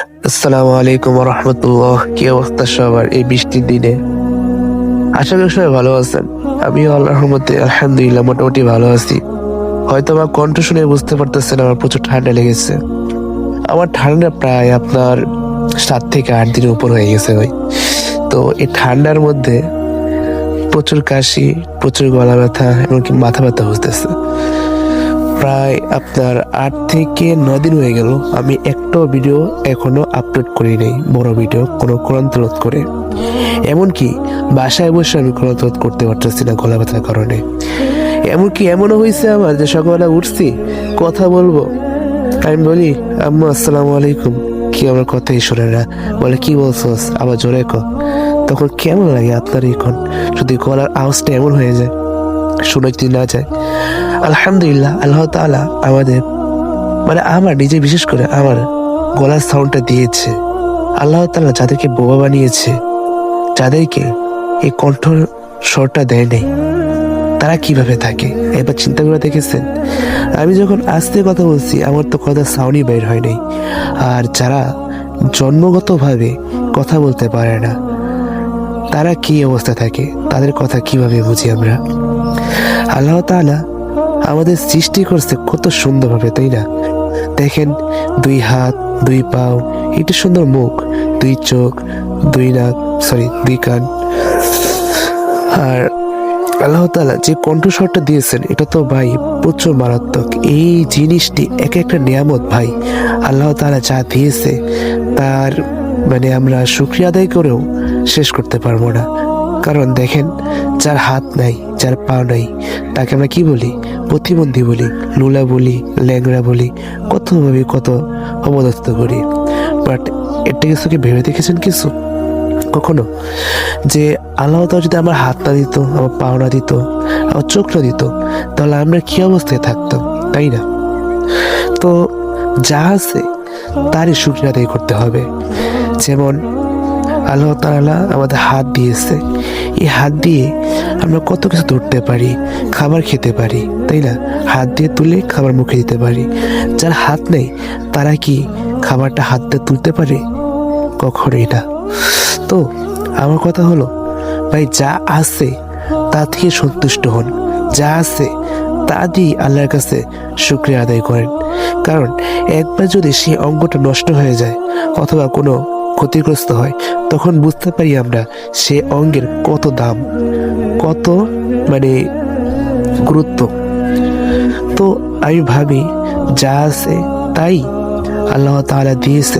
আসসালামু আলাইকুম রহমতুল্লাহ কি অবস্থা সবার এই বৃষ্টির দিনে? আশা করি সবাই ভালো আছেন। আল্লাহর মধ্যে আলহামদুলিল্লাহ মোটামুটি ভালো আছি। হয়তো আমার কণ্ঠ শুনে বুঝতে পারতেছেন আমার প্রচুর ঠান্ডা লেগেছে। আমার ঠান্ডা প্রায় আপনার সাত থেকে আট দিনের উপর হয়ে গেছে ভাই। তো এই ঠান্ডার মধ্যে প্রচুর কাশি, প্রচুর গলা ব্যথা, এমনকি মাথা ব্যথা হতেছে প্রায় আপনার আট থেকে নয় দিন হয়ে গেল। আমি একটাও ভিডিও এখনও আপলোড করি নাই। বড় ভিডিও কোনো কোরআন তলত করে। এমনকি বাসায় বসে আমি কোরআন তলত করতে পারতেছি না গলা ব্যথার কারণে। এমনকি এমনও হয়েছে আমার যে সকালবেলা উঠছি, কথা বলব। আমি বলি, আম্মু, আসসালামু আলাইকুম। কি আমার কথাই শোনে না। বলে, কি বলছোস আবার জোরে ক তখন কেমন লাগে আপনার এখন যদি গলার আওয়াজটা এমন হয়ে যায়, শুনে যদি না যায় আলহামদুলিল্লাহ, আল্লাহ তাআলা আমাদের মানে আমার নিজে বিশেষ করে আমার গলার সাউন্ডটা দিয়েছে। আল্লাহ তাআলা যাদেরকে বোবা বানিয়েছে, যাদেরকে এই কণ্ঠ স্বরটা দেয় নেই, তারা কীভাবে থাকে? এবার চিন্তা করে দেখেছেন? আমি যখন আস্তে কথা বলছি, আমার তো কথা সাউন্ডই বের হয় নাই। আর যারা জন্মগতভাবে কথা বলতে পারে না, তারা কি অবস্থা থাকে? তাদের কথা কীভাবে বুঝি আমরা? আল্লাহ তাআলা আমাদের সৃষ্টি করছে কত সুন্দরভাবে, তাই না? দেখেন, দুই হাত, দুই পাও একটু সুন্দর মুখ, দুই চোখ, দুই নাক সরি দুই কান। আর আল্লাহ তালা যে কণ্ঠস্বরটা দিয়েছেন, এটা তো ভাই প্রচুর মারাত্মক। এই জিনিসটি এক একটা নিয়ামত ভাই, আল্লাহ তালা যা দিয়েছে, তার মানে আমরা শুক্রিয়া আদায় করেও শেষ করতে পারব না। কারণ দেখেন, যার হাত নাই, যার পা নাই, তাকে আমরা কি বলি? প্রতিবন্ধী বলি, লুলা বলি, ল্যাংড়া বলি কতভাবে কত অবদস্ত করি। বাট এটা কিছুকে ভেবে দেখেছেন কিছু? কখনো? যে আল্লাহ তাআলা যদি আমার হাত না দিত, আমার পাও না দিত, আমার চোখ না দিত, তাহলে আমরা কি অবস্থায় থাকতাম? তাই না? তো যা আছে, তারই শুক্রিয়া আদায় করতে হবে। যেমন আল্লাহ তাআলা আমাদের হাত দিয়েছে। এই হাত দিয়ে আমরা কত কিছু ধরতে পারি, খাবার খেতে পারি, তাই না? হাত দিয়ে তুলে খাবার মুখে দিতে পারি। যার হাত নেই, তারা কি খাবারটা হাত দিয়ে তুলতে পারে? কখনোই না। তো, আমার কথা হলো, ভাই, যা আছে তা থেকে সন্তুষ্ট হন। যা আছে তা দিয়ে আল্লাহর কাছে শুক্রিয়া আদায় করেন। কারণ একবার যদি সেই অঙ্গটা নষ্ট হয়ে যায়, অথবা কোনো ক্ষতিগ্রস্ত হয়, তখন বুঝতে পারি আমরা সে অঙ্গের কত দাম, কত মানে গুরুত্ব। তো আমি ভাবি, যা আছে তাই আল্লাহ তালা দিয়েছে।